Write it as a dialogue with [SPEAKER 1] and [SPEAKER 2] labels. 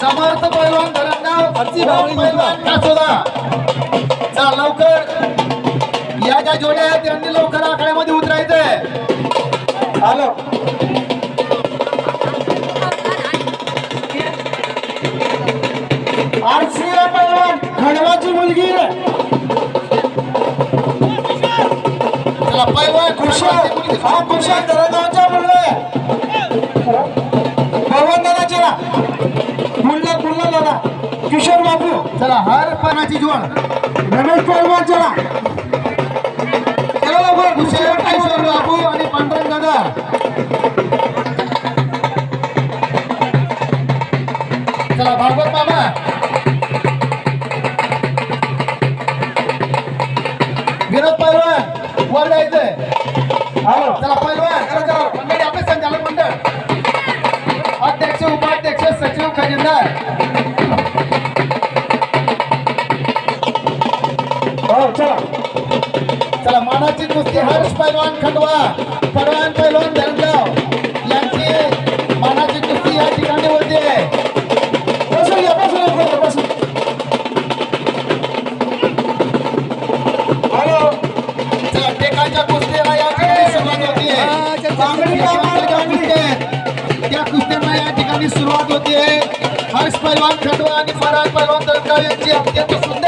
[SPEAKER 1] समर्थ पैलवान धरणगाव
[SPEAKER 2] आरती भावळी
[SPEAKER 1] पैलवान कासोदा. चला लवकर. या ज्या जोड्या आहेत त्यांनी लवकर आखाड्यामध्ये उतरायचंय.
[SPEAKER 2] आलो. आरसीए पैलवान खंडवाची मुलगी.
[SPEAKER 1] चला पैलवान
[SPEAKER 2] कुशाल हा कुशाल दरगावचा मुलगा. किशोर बापू.
[SPEAKER 1] चला हर पानाची जोड
[SPEAKER 2] रमेश पैलवान चला.
[SPEAKER 1] चला लवकर कुशल किशोर बाबू आणि पांडुरंग दादा. चला भागवत मामा विनोद पैलवान वर जायचंय
[SPEAKER 2] आलो
[SPEAKER 1] चला पैलवान चला चला. मंडळी आपले संचालक मंडळ. अध्यक्ष उपाध्यक्ष सचिव खजिनदार.
[SPEAKER 2] हो चला.
[SPEAKER 1] चला मानाची कुस्ती हर्ष पैलवान खंडवा परवान पैलवान धरणगाव यांची मानाची कुस्ती या ठिकाणी होते.
[SPEAKER 2] बसून हॅलो.
[SPEAKER 1] चला टेकाच्या कुस्तीला या ठिकाणी सुरुवात आहेत, त्या कुस्त्यांना या ठिकाणी सुरुवात होतीये हर्ष पैलवान खंडवा आणि फरहान पैलवान धरणगाव यांची अत्यंत सुंदर